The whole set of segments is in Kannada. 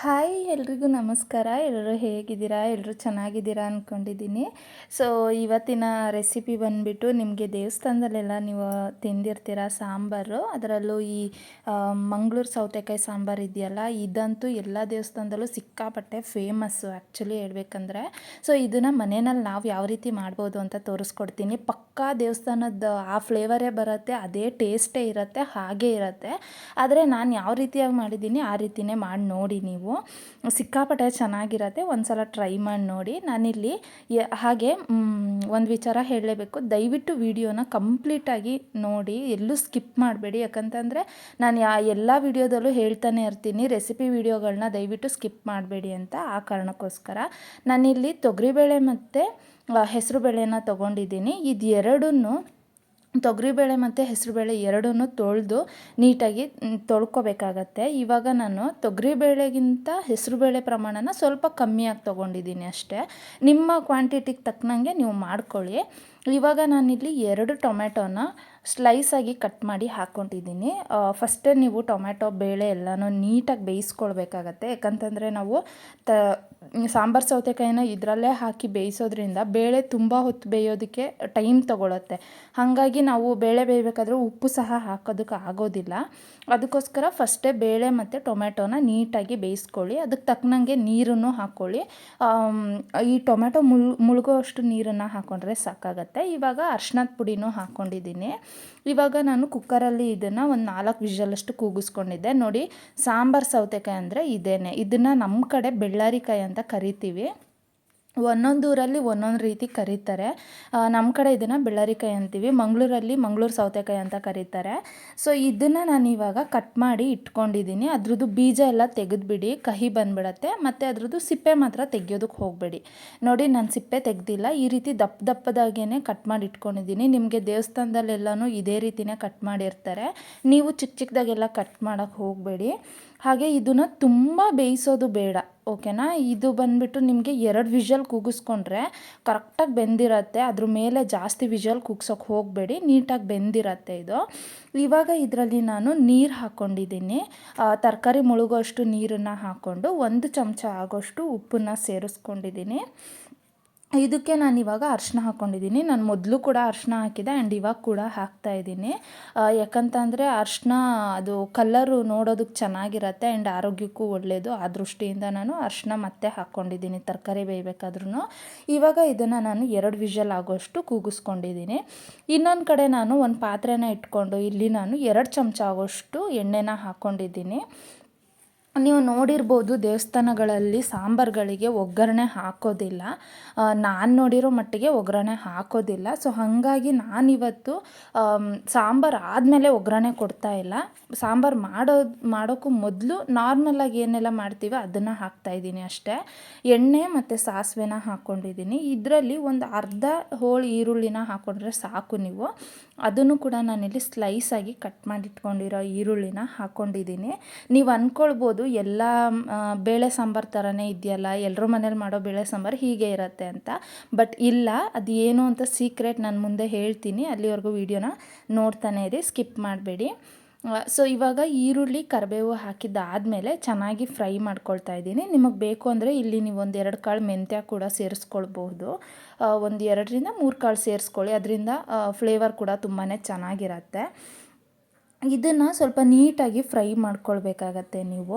ಹಾಯ್, ಎಲ್ರಿಗೂ ನಮಸ್ಕಾರ. ಎಲ್ಲರೂ ಹೇಗಿದ್ದೀರಾ? ಎಲ್ಲರೂ ಚೆನ್ನಾಗಿದ್ದೀರಾ ಅಂದ್ಕೊಂಡಿದ್ದೀನಿ ಸೊ ಇವತ್ತಿನ ರೆಸಿಪಿ ಬಂದುಬಿಟ್ಟು ನಿಮಗೆ ದೇವಸ್ಥಾನದಲ್ಲೆಲ್ಲ ನೀವು ತಿಂದಿರ್ತೀರ ಸಾಂಬಾರು? ಅದರಲ್ಲೂ ಈ ಮಂಗಳೂರು ಸೌತೆಕಾಯಿ ಸಾಂಬಾರು ಇದೆಯಲ್ಲ, ಇದಂತೂ ಎಲ್ಲ ದೇವಸ್ಥಾನದಲ್ಲೂ ಸಿಕ್ಕಾಪಟ್ಟೆ ಫೇಮಸ್ಸು ಆ್ಯಕ್ಚುಲಿ ಹೇಳ್ಬೇಕಂದ್ರೆ. ಸೊ ಇದನ್ನು ಮನೆಯಲ್ಲಿ ನಾವು ಯಾವ ರೀತಿ ಮಾಡ್ಬೋದು ಅಂತ ತೋರಿಸ್ಕೊಡ್ತೀನಿ. ಪಕ್ಕಾ ದೇವಸ್ಥಾನದ ಆ ಫ್ಲೇವರೇ ಬರುತ್ತೆ, ಅದೇ ಟೇಸ್ಟೇ ಇರುತ್ತೆ, ಹಾಗೇ ಇರುತ್ತೆ. ಆದರೆ ನಾನು ಯಾವ ರೀತಿಯಾಗಿ ಮಾಡಿದ್ದೀನಿ ಆ ರೀತಿಯೇ ಮಾಡಿ ನೋಡಿ ನೀವು. ಸಿಕ್ಕಾಪಟ್ಟೆ ಚೆನ್ನಾಗಿರತ್ತೆ. ಒಂದು ಸಲ ಟ್ರೈ ಮಾಡಿ ನೋಡಿ. ನಾನಿಲ್ಲಿ ಹಾಗೆ ಒಂದು ವಿಚಾರ ಹೇಳಲೇಬೇಕು. ದಯವಿಟ್ಟು ವಿಡಿಯೋನ ಕಂಪ್ಲೀಟಾಗಿ ನೋಡಿ. ಎಲ್ಲೂ ಸ್ಕಿಪ್ ಮಾಡಬೇಡಿ. ಯಾಕಂತಂದರೆ ನಾನು ಯಾ, ಎಲ್ಲ ವಿಡಿಯೋದಲ್ಲೂ ಹೇಳ್ತಾನೆ ಇರ್ತೀನಿ. ರೆಸಿಪಿ ವಿಡಿಯೋಗಳನ್ನ ದಯವಿಟ್ಟು ಸ್ಕಿಪ್ ಮಾಡಬೇಡಿ ಅಂತ ಆ ಕಾರಣಕ್ಕೋಸ್ಕರ. ನಾನಿಲ್ಲಿ ತೊಗರಿಬೇಳೆ ಮತ್ತು ಹೆಸರುಬೇಳೆನ ತೊಗೊಂಡಿದ್ದೀನಿ. ಇದು ಎರಡನ್ನೂ ತೊಗರಿಬೇಳೆ ಮತ್ತು ಹೆಸರುಬೇಳೆ ಎರಡನ್ನು ತೊಳೆದು ನೀಟಾಗಿ ತೊಳ್ಕೊಬೇಕಾಗತ್ತೆ. ಇವಾಗ ನಾನು ತೊಗರಿಬೇಳೆಗಿಂತ ಹೆಸರುಬೇಳೆ ಪ್ರಮಾಣನ ಸ್ವಲ್ಪ ಕಮ್ಮಿಯಾಗಿ ತೊಗೊಂಡಿದ್ದೀನಿ ಅಷ್ಟೇ. ನಿಮ್ಮ ಕ್ವಾಂಟಿಟಿಗೆ ತಕ್ಕನಂಗೆ ನೀವು ಮಾಡ್ಕೊಳ್ಳಿ. ಇವಾಗ ನಾನಿಲ್ಲಿ ಎರಡು ಟೊಮೆಟೊನ ಸ್ಲೈಸಾಗಿ ಕಟ್ ಮಾಡಿ ಹಾಕ್ಕೊಂಡಿದ್ದೀನಿ. ಫಸ್ಟೇ ನೀವು ಟೊಮೆಟೊ ಬೇಳೆ ಎಲ್ಲನೂ ನೀಟಾಗಿ ಬೇಯಿಸ್ಕೊಳ್ಬೇಕಾಗತ್ತೆ. ಯಾಕಂತಂದರೆ ನಾವು ತ, ಸಾಂಬಾರು ಸೌತೆಕಾಯಿನ ಇದರಲ್ಲೇ ಹಾಕಿ ಬೇಯಿಸೋದ್ರಿಂದ ಬೇಳೆ ತುಂಬ ಹೊತ್ತು ಬೇಯೋದಕ್ಕೆ ಟೈಮ್ ತೊಗೊಳತ್ತೆ. ಹಾಗಾಗಿ ನಾವು ಬೇಳೆ ಬೇಯಬೇಕಾದ್ರೆ ಉಪ್ಪು ಸಹ ಹಾಕೋದಕ್ಕೆ ಆಗೋದಿಲ್ಲ. ಅದಕ್ಕೋಸ್ಕರ ಫಸ್ಟೇ ಬೇಳೆ ಮತ್ತು ಟೊಮೆಟೊನ ನೀಟಾಗಿ ಬೇಯಿಸ್ಕೊಳ್ಳಿ. ಅದಕ್ಕೆ ತಕ್ಕನಂಗೆ ನೀರನ್ನು ಹಾಕ್ಕೊಳ್ಳಿ ಈ ಟೊಮೆಟೊ ಮುಳ್ ಮುಳುಗೋ ಅಷ್ಟು ನೀರನ್ನು ಹಾಕ್ಕೊಂಡ್ರೆ ಸಾಕಾಗತ್ತೆ. ಇವಾಗ ಅರ್ಶಿನದ ಪುಡಿನೂ ಹಾಕ್ಕೊಂಡಿದ್ದೀನಿ ಇವಾಗ ನಾನು ಕುಕ್ಕರಲ್ಲಿ ಇದನ್ನು ಒಂದು ನಾಲ್ಕು ವಿಷಲಷ್ಟು ಕೂಗಿಸ್ಕೊಂಡಿದ್ದೆ. ನೋಡಿ, ಸಾಂಬಾರು ಸೌತೆಕಾಯಿ ಅಂದರೆ ಇದೇನೆ. ಇದನ್ನು ನಮ್ಮ ಕಡೆ ಬೆಳ್ಳಾರಿಕಾಯಿ ಅಂತ ಕರಿತೀವಿ. ಒಂದೊಂದು ಊರಲ್ಲಿ ಒಂದೊಂದು ರೀತಿ ಕರೀತಾರೆ. ನಮ್ಮ ಕಡೆ ಇದನ್ನು ಬೆಳ್ಳರಿಕಾಯಿ ಅಂತೀವಿ. ಮಂಗಳೂರಲ್ಲಿ ಮಂಗಳೂರು ಸೌತೆಕಾಯಿ ಅಂತ ಕರೀತಾರೆ. ಸೊ ಇದನ್ನು ನಾನು ಇವಾಗ ಕಟ್ ಮಾಡಿ ಇಟ್ಕೊಂಡಿದ್ದೀನಿ ಅದ್ರದ್ದು ಬೀಜ ಎಲ್ಲ ತೆಗೆದುಬಿಡಿ, ಕಹಿ ಬಂದ್ಬಿಡತ್ತೆ. ಮತ್ತು ಅದ್ರದ್ದು ಸಿಪ್ಪೆ ಮಾತ್ರ ತೆಗೆಯೋದಕ್ಕೆ ಹೋಗಬೇಡಿ. ನೋಡಿ, ನಾನು ಸಿಪ್ಪೆ ತೆಗೆದಿಲ್ಲ. ಈ ರೀತಿ ದಪ್ಪ ದಪ್ಪದಾಗೇ ಕಟ್ ಮಾಡಿ ಇಟ್ಕೊಂಡಿದ್ದೀನಿ ನಿಮಗೆ ದೇವಸ್ಥಾನದಲ್ಲೆಲ್ಲನೂ ಇದೇ ರೀತಿಯೇ ಕಟ್ ಮಾಡಿರ್ತಾರೆ. ನೀವು ಚಿಕ್ಕ ಚಿಕ್ಕದಾಗೆಲ್ಲ ಕಟ್ ಮಾಡೋಕ್ಕೆ ಹೋಗಬೇಡಿ. ಹಾಗೆ ಇದನ್ನು ತುಂಬ ಬೇಯಿಸೋದು ಬೇಡ, ಓಕೆನಾ? ಇದು ಬಂದುಬಿಟ್ಟು ನಿಮಗೆ ಎರಡು ವಿಷಲ್ ಕೂಗಿಸ್ಕೊಂಡ್ರೆ ಕರೆಕ್ಟಾಗಿ ಬೆಂದಿರತ್ತೆ. ಅದ್ರ ಮೇಲೆ ಜಾಸ್ತಿ ವಿಷಲ್ ಕೂಗ್ಸೋಕೆ ಹೋಗಬೇಡಿ, ನೀಟಾಗಿ ಬೆಂದಿರತ್ತೆ ಇದು. ಇವಾಗ ಇದರಲ್ಲಿ ನಾನು ನೀರು ಹಾಕ್ಕೊಂಡಿದ್ದೀನಿ ತರಕಾರಿ ಮುಳುಗೋಷ್ಟು ನೀರನ್ನು ಹಾಕ್ಕೊಂಡು ಒಂದು ಚಮಚ ಆಗೋಷ್ಟು ಉಪ್ಪನ್ನು ಸೇರಿಸ್ಕೊಂಡಿದ್ದೀನಿ. ಇದಕ್ಕೆ ನಾನು ಇವಾಗ ಅರಿಶಿನ ಹಾಕ್ಕೊಂಡಿದ್ದೀನಿ ನಾನು ಮೊದಲು ಕೂಡ ಅರಿಶಿನ ಹಾಕಿದೆ ಆ್ಯಂಡ್ ಇವಾಗ ಕೂಡ ಹಾಕ್ತಾ ಇದ್ದೀನಿ ಯಾಕಂತಂದರೆ ಅರಿಶಿನ ಅದು ಕಲ್ಲರು ನೋಡೋದಕ್ಕೆ ಚೆನ್ನಾಗಿರತ್ತೆ ಆ್ಯಂಡ್ ಆರೋಗ್ಯಕ್ಕೂ ಒಳ್ಳೆಯದು ಆ ದೃಷ್ಟಿಯಿಂದ ನಾನು ಅರಿಶಿನ ಮತ್ತೆ ಹಾಕ್ಕೊಂಡಿದ್ದೀನಿ ತರಕಾರಿ ಬೇಯಬೇಕಾದ್ರೂ ಇವಾಗ ಇದನ್ನು ನಾನು ಎರಡು ವಿಷಲ್ ಆಗೋಷ್ಟು ಕೂಗಿಸ್ಕೊಂಡಿದ್ದೀನಿ ಇನ್ನೊಂದು ಕಡೆ ನಾನು ಒಂದು ಪಾತ್ರೆನ ಇಟ್ಕೊಂಡು ಇಲ್ಲಿ ನಾನು ಎರಡು ಚಮಚ ಆಗೋಷ್ಟು ಎಣ್ಣೆನ ಹಾಕ್ಕೊಂಡಿದ್ದೀನಿ ನೀವು ನೋಡಿರ್ಬೋದು ದೇವಸ್ಥಾನಗಳಲ್ಲಿ ಸಾಂಬಾರುಗಳಿಗೆ ಒಗ್ಗರಣೆ ಹಾಕೋದಿಲ್ಲ. ನಾನು ನೋಡಿರೋ ಮಟ್ಟಿಗೆ ಒಗ್ಗರಣೆ ಹಾಕೋದಿಲ್ಲ. ಸೊ ಹಾಗಾಗಿ ನಾನಿವತ್ತು ಸಾಂಬಾರು ಆದಮೇಲೆ ಒಗ್ಗರಣೆ ಕೊಡ್ತಾ ಇಲ್ಲ. ಸಾಂಬಾರು ಮಾಡೋದು ಮಾಡೋಕ್ಕೂ ಮೊದಲು ನಾರ್ಮಲಾಗಿ ಏನೆಲ್ಲ ಮಾಡ್ತೀವಿ ಅದನ್ನು ಹಾಕ್ತಾಯಿದ್ದೀನಿ ಅಷ್ಟೇ. ಎಣ್ಣೆ ಮತ್ತು ಸಾಸಿವೆನ ಹಾಕ್ಕೊಂಡಿದ್ದೀನಿ ಇದರಲ್ಲಿ ಒಂದು ಅರ್ಧ ಹೋಳು ಈರುಳ್ಳಿನ ಹಾಕ್ಕೊಂಡ್ರೆ ಸಾಕು ನೀವು. ಅದನ್ನು ಕೂಡ ನಾನಿಲ್ಲಿ ಸ್ಲೈಸಾಗಿ ಕಟ್ ಮಾಡಿಟ್ಕೊಂಡಿರೋ ಈರುಳ್ಳಿನ ಹಾಕ್ಕೊಂಡಿದ್ದೀನಿ ನೀವು ಅಂದ್ಕೊಳ್ಬೋದು ಎಲ್ಲ ಬೇಳೆ ಸಾಂಬಾರು ಥರನೇ ಇದೆಯಲ್ಲ ಎಲ್ಲರೂ ಮನೇಲಿ ಮಾಡೋ ಬೇಳೆ ಸಾಂಬಾರು ಹೀಗೆ ಇರುತ್ತೆ ಅಂತ. ಬಟ್ ಇಲ್ಲ, ಅದು ಏನು ಅಂತ ಸೀಕ್ರೆಟ್ ನಾನು ಮುಂದೆ ಹೇಳ್ತೀನಿ. ಅಲ್ಲಿವರೆಗೂ ವೀಡಿಯೋನ ನೋಡ್ತಾನೆ ಇರಿ, ಸ್ಕಿಪ್ ಮಾಡಬೇಡಿ. ಸೊ ಇವಾಗ ಈರುಳ್ಳಿ, ಕರಿಬೇವು ಹಾಕಿದ್ದಾದಮೇಲೆ ಚೆನ್ನಾಗಿ ಫ್ರೈ ಮಾಡ್ಕೊಳ್ತಾ ಇದ್ದೀನಿ. ನಿಮಗೆ ಬೇಕು ಅಂದರೆ ಇಲ್ಲಿ ನೀವು ಒಂದು ಎರಡು ಕಾಳು ಮೆಂತ್ಯ ಕೂಡ ಸೇರಿಸ್ಕೊಳ್ಬಹುದು. ಒಂದು ಎರಡರಿಂದ ಮೂರು ಕಾಳು ಸೇರಿಸ್ಕೊಳ್ಳಿ. ಅದರಿಂದ ಫ್ಲೇವರ್ ಕೂಡ ತುಂಬಾ ಚೆನ್ನಾಗಿರತ್ತೆ. ಇದನ್ನು ಸ್ವಲ್ಪ ನೀಟಾಗಿ ಫ್ರೈ ಮಾಡ್ಕೊಳ್ಬೇಕಾಗತ್ತೆ ನೀವು.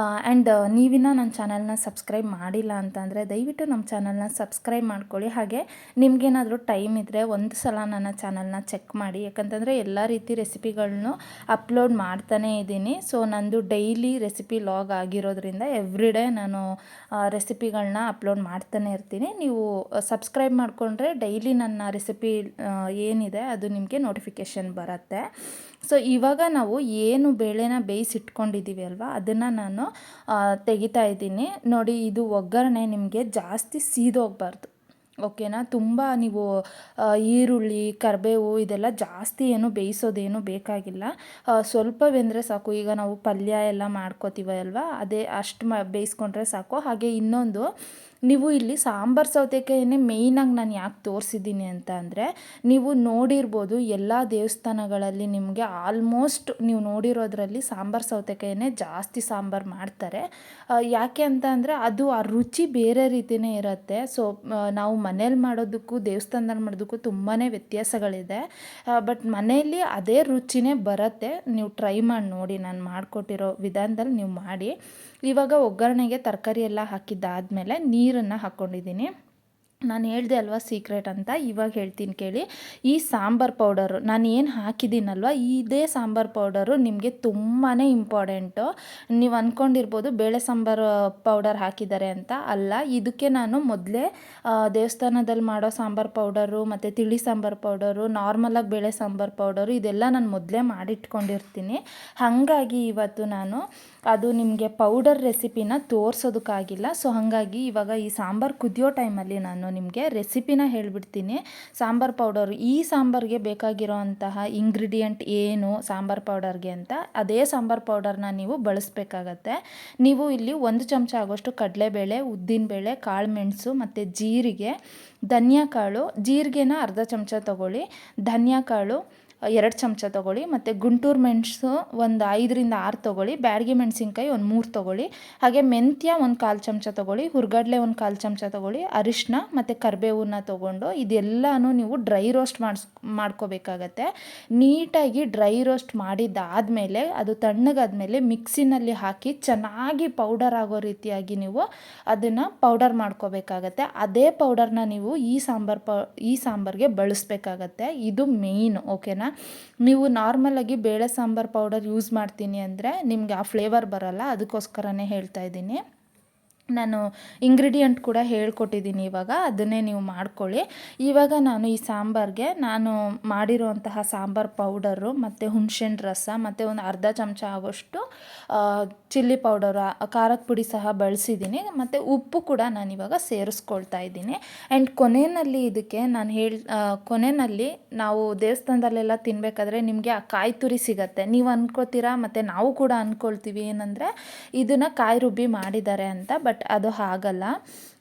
ಆ್ಯಂಡ್ ನೀವಿನ್ನ ನನ್ನ ಚಾನಲ್ನ ಸಬ್ಸ್ಕ್ರೈಬ್ ಮಾಡಿಲ್ಲ ಅಂತಂದರೆ ದಯವಿಟ್ಟು ನಮ್ಮ ಚಾನಲ್ನ ಸಬ್ಸ್ಕ್ರೈಬ್ ಮಾಡ್ಕೊಳ್ಳಿ. ಹಾಗೆ ನಿಮಗೇನಾದರೂ ಟೈಮ್ ಇದ್ದರೆ ಒಂದು ಸಲ ನನ್ನ ಚಾನಲ್ನ ಚೆಕ್ ಮಾಡಿ. ಯಾಕಂತಂದರೆ ಎಲ್ಲ ರೀತಿ ರೆಸಿಪಿಗಳನ್ನು ಅಪ್ಲೋಡ್ ಮಾಡ್ತಾನೇ ಇದ್ದೀನಿ. ಸೊ, ನಂದು ಡೈಲಿ ರೆಸಿಪಿ ಲಾಗ್ ಆಗಿರೋದ್ರಿಂದ ಎವ್ರಿ ಡೇ ನಾನು ರೆಸಿಪಿಗಳನ್ನ ಅಪ್ಲೋಡ್ ಮಾಡ್ತಾನೆ ಇರ್ತೀನಿ. ನೀವು ಸಬ್ಸ್ಕ್ರೈಬ್ ಮಾಡಿಕೊಂಡ್ರೆ ಡೈಲಿ ನನ್ನ ರೆಸಿಪಿ ಏನಿದೆ ಅದು ನಿಮಗೆ ನೋಟಿಫಿಕೇಷನ್ ಬರುತ್ತೆ. ಸೊ ಇವಾಗ ನಾವು ಏನು ಬೇಳೆನ ಬೇಯಿಸಿಟ್ಕೊಂಡಿದ್ದೀವಿ ಅಲ್ವಾ, ಅದನ್ನು ನಾನು ತೆಗಿತಾ ಇದ್ದೀನಿ. ನೋಡಿ, ಇದು ಒಗ್ಗರಣೆ ನಿಮಗೆ ಜಾಸ್ತಿ ಸೀದೋಗಬಾರ್ದು. ಓಕೆನಾ? ತುಂಬ ನೀವು ಈರುಳ್ಳಿ, ಕರಿಬೇವು ಇದೆಲ್ಲ ಜಾಸ್ತಿ ಏನು ಬೇಯಿಸೋದೇನು ಬೇಕಾಗಿಲ್ಲ. ಸ್ವಲ್ಪ ಬೆಂದರೆ ಸಾಕು. ಈಗ ನಾವು ಪಲ್ಯ ಎಲ್ಲ ಮಾಡ್ಕೋತೀವಲ್ವ, ಅದೇ ಅಷ್ಟು ಮ, ಬೇಯಿಸ್ಕೊಂಡ್ರೆ ಸಾಕು. ಹಾಗೆ ಇನ್ನೊಂದು ನೀವು ಇಲ್ಲಿ ಸಾಂಬಾರು ಸೌತೆಕಾಯಿನೇ ಮೇಯ್ನಾಗಿ ನಾನು ಯಾಕೆ ತೋರಿಸಿದ್ದೀನಿ ಅಂತ ಅಂದರೆ, ನೀವು ನೋಡಿರ್ಬೋದು ಎಲ್ಲ ದೇವಸ್ಥಾನಗಳಲ್ಲಿ ನಿಮಗೆ ಆಲ್ಮೋಸ್ಟ್ ನೀವು ನೋಡಿರೋದ್ರಲ್ಲಿ ಸಾಂಬಾರು ಸೌತೆಕಾಯಿನೇ ಜಾಸ್ತಿ ಸಾಂಬಾರು ಮಾಡ್ತಾರೆ. ಯಾಕೆ ಅಂತ ಅಂದರೆ ಅದು ಆ ರುಚಿ ಬೇರೆ ರೀತಿಯೇ ಇರುತ್ತೆ. ಸೊ ನಾವು ಮನೇಲಿ ಮಾಡೋದಕ್ಕೂ ದೇವಸ್ಥಾನದಲ್ಲಿ ಮಾಡೋದಕ್ಕೂ ತುಂಬಾ ವ್ಯತ್ಯಾಸಗಳಿದೆ. ಬಟ್ ಮನೆಯಲ್ಲಿ ಅದೇ ರುಚಿನೇ ಬರುತ್ತೆ. ನೀವು ಟ್ರೈ ಮಾಡಿ ನೋಡಿ, ನಾನು ಮಾಡಿಕೊಟ್ಟಿರೋ ವಿಧಾನದಲ್ಲಿ ನೀವು ಮಾಡಿ. ಇವಾಗ ಒಗ್ಗರಣೆಗೆ ತರಕಾರಿ ಎಲ್ಲ ಹಾಕಿದ್ದಾದಮೇಲೆ ನೀರನ್ನು ಹಾಕ್ಕೊಂಡಿದ್ದೀನಿ ನಾನು ಹೇಳಿದೆ ಅಲ್ವಾ ಸೀಕ್ರೆಟ್ ಅಂತ? ಇವಾಗ ಹೇಳ್ತೀನಿ ಕೇಳಿ. ಈ ಸಾಂಬಾರ್ ಪೌಡರು ನಾನು ಏನು ಹಾಕಿದ್ದೀನಲ್ವ, ಇದೇ ಸಾಂಬಾರ್ ಪೌಡರು ನಿಮಗೆ ತುಂಬಾ ಇಂಪಾರ್ಟೆಂಟು ನೀವು ಅಂದ್ಕೊಂಡಿರ್ಬೋದು ಬೇಳೆ ಸಾಂಬಾರು ಪೌಡರ್ ಹಾಕಿದ್ದಾರೆ ಅಂತ ಅಲ್ಲ. ಇದಕ್ಕೆ ನಾನು ಮೊದಲೇ ದೇವಸ್ಥಾನದಲ್ಲಿ ಮಾಡೋ ಸಾಂಬಾರ್ ಪೌಡರು ಮತ್ತು ತಿಳಿ ಸಾಂಬಾರ್ ಪೌಡರು ನಾರ್ಮಲಾಗಿ ಬೇಳೆ ಸಾಂಬಾರ್ ಪೌಡರು ಇದೆಲ್ಲ ನಾನು ಮೊದಲೇ ಮಾಡಿಟ್ಕೊಂಡಿರ್ತೀನಿ. ಹಾಗಾಗಿ ಇವತ್ತು ನಾನು ಅದು ನಿಮಗೆ ಪೌಡರ್ ರೆಸಿಪಿನ ತೋರಿಸೋದಕ್ಕಾಗಿಲ್ಲ. ಸೊ ಹಾಗಾಗಿ ಇವಾಗ ಈ ಸಾಂಬಾರು ಕುದಿಯೋ ಟೈಮಲ್ಲಿ ನಾನು ನಿಮಗೆ ರೆಸಿಪಿನ ಹೇಳಿಬಿಡ್ತೀನಿ. ಸಾಂಬಾರು ಪೌಡರ್ ಈ ಸಾಂಬಾರಿಗೆ ಬೇಕಾಗಿರೋ ಅಂತಹ ಇಂಗ್ರೀಡಿಯೆಂಟ್ ಏನು ಸಾಂಬಾರು ಪೌಡರ್ಗೆ ಅಂತ, ಅದೇ ಸಾಂಬಾರು ಪೌಡರ್ನ ನೀವು ಬಳಸಬೇಕಾಗತ್ತೆ. ನೀವು ಇಲ್ಲಿ ಒಂದು ಚಮಚ ಆಗೋಷ್ಟು ಕಡಲೆಬೇಳೆ, ಉದ್ದಿನಬೇಳೆ, ಕಾಳುಮೆಣಸು ಮತ್ತು ಜೀರಿಗೆ ಧನಿಯಾ ಕಾಳು ಜೀರಿಗೆನ ಅರ್ಧ ಚಮಚ ತಗೊಳ್ಳಿ. ಧನಿಯಾ ಕಾಳು ಎರಡು ಚಮಚ ತೊಗೊಳ್ಳಿ, ಮತ್ತು ಗುಂಟೂರು ಮೆಣಸು ಒಂದು ಐದರಿಂದ ಆರು ತೊಗೊಳ್ಳಿ, ಬ್ಯಾಡಗಿ ಮೆಣಸಿನ್ಕಾಯಿ ಒಂದು ಮೂರು ತೊಗೊಳ್ಳಿ, ಹಾಗೆ ಮೆಂತ್ಯ ಒಂದು ಕಾಲು ಚಮಚ ತೊಗೊಳ್ಳಿ, ಹುರ್ಗಡ್ಲೆ ಒಂದು ಕಾಲು ಚಮಚ ತೊಗೊಳ್ಳಿ ಅರಿಶಿನ ಮತ್ತು ಕರಿಬೇವನ್ನ ತೊಗೊಂಡು ಇದೆಲ್ಲನೂ ನೀವು ಡ್ರೈ ರೋಸ್ಟ್ ಮಾಡಿಸ್, ಮಾಡ್ಕೋಬೇಕಾಗತ್ತೆ. ನೀಟಾಗಿ ಡ್ರೈ ರೋಸ್ಟ್ ಮಾಡಿದ್ದಾದಮೇಲೆ, ಅದು ತಣ್ಣಗಾದ್ಮೇಲೆ ಮಿಕ್ಸಿನಲ್ಲಿ ಹಾಕಿ ಚೆನ್ನಾಗಿ ಪೌಡರ್ ಆಗೋ ರೀತಿಯಾಗಿ ನೀವು ಅದನ್ನು ಪೌಡರ್ ಮಾಡ್ಕೋಬೇಕಾಗತ್ತೆ. ಅದೇ ಪೌಡರ್ನ ನೀವು ಈ ಸಾಂಬಾರು ಪೌ, ಈ ಸಾಂಬಾರಿಗೆ ಬಳಸಬೇಕಾಗತ್ತೆ. ಇದು ಮೇಯ್ನ್, ಓಕೆನಾ? ನೀವು ನಾರ್ಮಲಾಗಿ ಬೇಳೆ ಸಾಂಬಾರು ಪೌಡರ್ ಯೂಸ್ ಮಾಡ್ತೀನಿ ಅಂದರೆ ನಿಮಗೆ ಆ ಫ್ಲೇವರ್ ಬರಲ್ಲ, ಅದಕ್ಕೋಸ್ಕರನೇ ಹೇಳ್ತಾ ಇದ್ದೀನಿ. ನಾನು ಇಂಗ್ರೀಡಿಯೆಂಟ್ ಕೂಡ ಹೇಳ್ಕೊಟ್ಟಿದ್ದೀನಿ ಇವಾಗ, ಅದನ್ನೇ ನೀವು ಮಾಡ್ಕೊಳ್ಳಿ. ಇವಾಗ ನಾನು ಈ ಸಾಂಬಾರಿಗೆ ನಾನು ಮಾಡಿರುವಂತಹ ಸಾಂಬಾರು ಪೌಡರು ಮತ್ತು ಹುಣಸೆಹಣ್ಣು ರಸ ಮತ್ತು ಒಂದು ಅರ್ಧ ಚಮಚ ಆಗೋಷ್ಟು ಚಿಲ್ಲಿ ಪೌಡರು ಖಾರದ ಪುಡಿ ಸಹ ಬಳಸಿದ್ದೀನಿ. ಮತ್ತು ಉಪ್ಪು ಕೂಡ ನಾನು ಇವಾಗ ಸೇರಿಸ್ಕೊಳ್ತಾ ಇದ್ದೀನಿ. ಆ್ಯಂಡ್ ಕೊನೆಯಲ್ಲಿ ಇದಕ್ಕೆ ನಾನು ಹೇಳಿ ಕೊನೆಯಲ್ಲಿ ನಾವು ದೇವಸ್ಥಾನದಲ್ಲೆಲ್ಲ ತಿನ್ನಬೇಕಾದ್ರೆ ನಿಮಗೆ ಆ ಕಾಯಿ ತುರಿ ಸಿಗತ್ತೆ. ನೀವು ಅನ್ಕೋತೀರಾ? ಮತ್ತು ನಾವು ಕೂಡ ಅಂದ್ಕೊಳ್ತೀವಿ ಏನಂದರೆ ಇದನ್ನು ಕಾಯಿ ರುಬ್ಬಿ ಮಾಡಿದ್ದಾರೆ ಅಂತ. ಬಟ್ ಅದು ಹಾಗಲ್ಲ.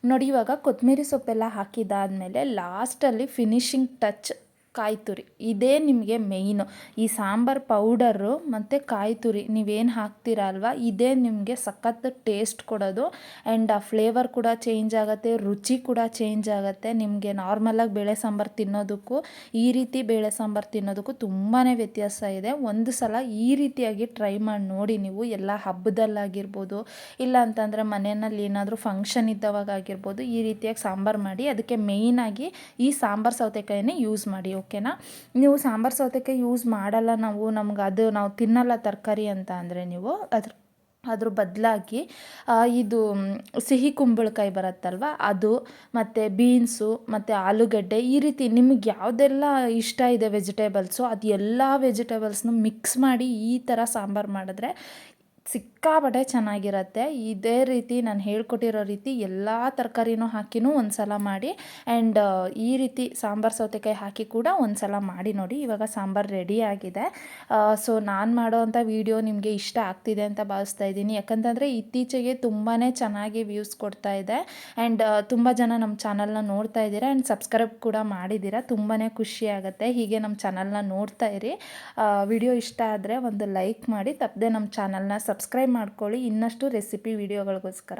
ನೋಡಿ ಇವಾಗ ಕೊತ್ತಂಬರಿ ಸೊಪ್ಪೆಲ್ಲ ಹಾಕಿದ್ದಾದಮೇಲೆ ಲಾಸ್ಟಲ್ಲಿ ಫಿನಿಶಿಂಗ್ ಟಚ್ ಕಾಯಿ ತುರಿ ಇದೇ ನಿಮಗೆ ಮೇಯ್ನು ಈ ಸಾಂಬಾರು ಪೌಡರು ಮತ್ತು ಕಾಯಿ ತುರಿ ನೀವೇನು ಹಾಕ್ತೀರ ಅಲ್ವಾ? ಇದೇ ನಿಮಗೆ ಸಖತ್ ಟೇಸ್ಟ್ ಕೊಡೋದು. ಆ್ಯಂಡ್ ಆ ಫ್ಲೇವರ್ ಕೂಡ ಚೇಂಜ್ ಆಗುತ್ತೆ, ರುಚಿ ಕೂಡ ಚೇಂಜ್ ಆಗುತ್ತೆ. ನಿಮಗೆ ನಾರ್ಮಲಾಗಿ ಬೇಳೆ ಸಾಂಬಾರು ತಿನ್ನೋದಕ್ಕೂ, ಈ ರೀತಿ ಬೇಳೆ ಸಾಂಬಾರು ತಿನ್ನೋದಕ್ಕೂ ತುಂಬಾ ವ್ಯತ್ಯಾಸ ಇದೆ. ಒಂದು ಸಲ ಈ ರೀತಿಯಾಗಿ ಟ್ರೈ ಮಾಡಿ ನೋಡಿ ನೀವು, ಎಲ್ಲ ಹಬ್ಬದಲ್ಲಾಗಿರ್ಬೋದು ಇಲ್ಲ ಅಂತಂದರೆ ಮನೆಯಲ್ಲಿ ಏನಾದರೂ ಫಂಕ್ಷನ್ ಇದ್ದವಾಗ ಆಗಿರ್ಬೋದು, ಈ ರೀತಿಯಾಗಿ ಸಾಂಬಾರು ಮಾಡಿ, ಅದಕ್ಕೆ ಮೇಯ್ನಾಗಿ ಈ ಸಾಂಬಾರು ಸೌತೆಕಾಯಿನೇ ಯೂಸ್ ಮಾಡಿ ಓಕೆನಾ? ನೀವು ಸಾಂಬಾರು ಸೌತೆಕಾಯಿ ಯೂಸ್ ಮಾಡಲ್ಲ ನಾವು, ನಮ್ಗೆ ಅದು ನಾವು ತಿನ್ನಲ್ಲ ತರಕಾರಿ ಅಂತ ಅಂದರೆ ನೀವು, ಅದ್ರ ಅದ್ರ ಬದಲಾಗಿ ಇದು, ಸಿಹಿ ಕುಂಬಳಕಾಯಿ ಬರುತ್ತಲ್ವ? ಅದು, ಮತ್ತು ಬೀನ್ಸು, ಮತ್ತು ಆಲೂಗಡ್ಡೆ, ಈ ರೀತಿ ನಿಮಗೆ ಯಾವುದೆಲ್ಲ ಇಷ್ಟ ಇದೆ ವೆಜಿಟೇಬಲ್ಸು ಅದು ಎಲ್ಲ ವೆಜಿಟೇಬಲ್ಸ್ನು ಮಿಕ್ಸ್ ಮಾಡಿ ಈ ಥರ ಸಾಂಬಾರು ಮಾಡಿದ್ರೆ ಸಿಕ್ಕಾಪಟ್ಟೆ ಚೆನ್ನಾಗಿರುತ್ತೆ. ಇದೇ ರೀತಿ ನಾನು ಹೇಳ್ಕೊಟ್ಟಿರೋ ರೀತಿ ಎಲ್ಲ ತರಕಾರಿನೂ ಹಾಕಿನೂ ಒಂದು ಸಲ ಮಾಡಿ ಆ್ಯಂಡ್ ಈ ರೀತಿ ಸಾಂಬಾರು ಸೌತೆಕಾಯಿ ಹಾಕಿ ಕೂಡ ಒಂದು ಸಲ ಮಾಡಿ ನೋಡಿ. ಇವಾಗ ಸಾಂಬಾರು ರೆಡಿ ಆಗಿದೆ. ಸೊ ನಾನು ಮಾಡೋವಂಥ ವೀಡಿಯೋ ನಿಮಗೆ ಇಷ್ಟ ಆಗ್ತಿದೆ ಅಂತ ಭಾವಿಸ್ತಾ ಇದ್ದೀನಿ. ಯಾಕಂತಂದರೆ ಇತ್ತೀಚೆಗೆ ತುಂಬಾ ಚೆನ್ನಾಗಿ ವ್ಯೂಸ್ ಕೊಡ್ತಾ ಇದೆ. ಆ್ಯಂಡ್ ತುಂಬ ಜನ ನಮ್ಮ ಚಾನಲ್ನ ನೋಡ್ತಾ ಇದ್ದೀರಾ ಆ್ಯಂಡ್ ಸಬ್ಸ್ಕ್ರೈಬ್ ಕೂಡ ಮಾಡಿದ್ದೀರಾ. ತುಂಬಾ ಖುಷಿ ಆಗುತ್ತೆ. ಹೀಗೆ ನಮ್ಮ ಚಾನಲ್ನ ನೋಡ್ತಾ ಇರಿ. ವಿಡಿಯೋ ಇಷ್ಟ ಆದರೆ ಒಂದು ಲೈಕ್ ಮಾಡಿ. ತಪ್ಪದೆ ನಮ್ಮ ಚಾನಲ್ನ ಸಬ್ಸ್ಕ್ರೈಬ್ ಮಾಡ್ಕೊಳ್ಳಿ ಇನ್ನಷ್ಟು ರೆಸಿಪಿ ವಿಡಿಯೋಗಳಿಗೋಸ್ಕರ.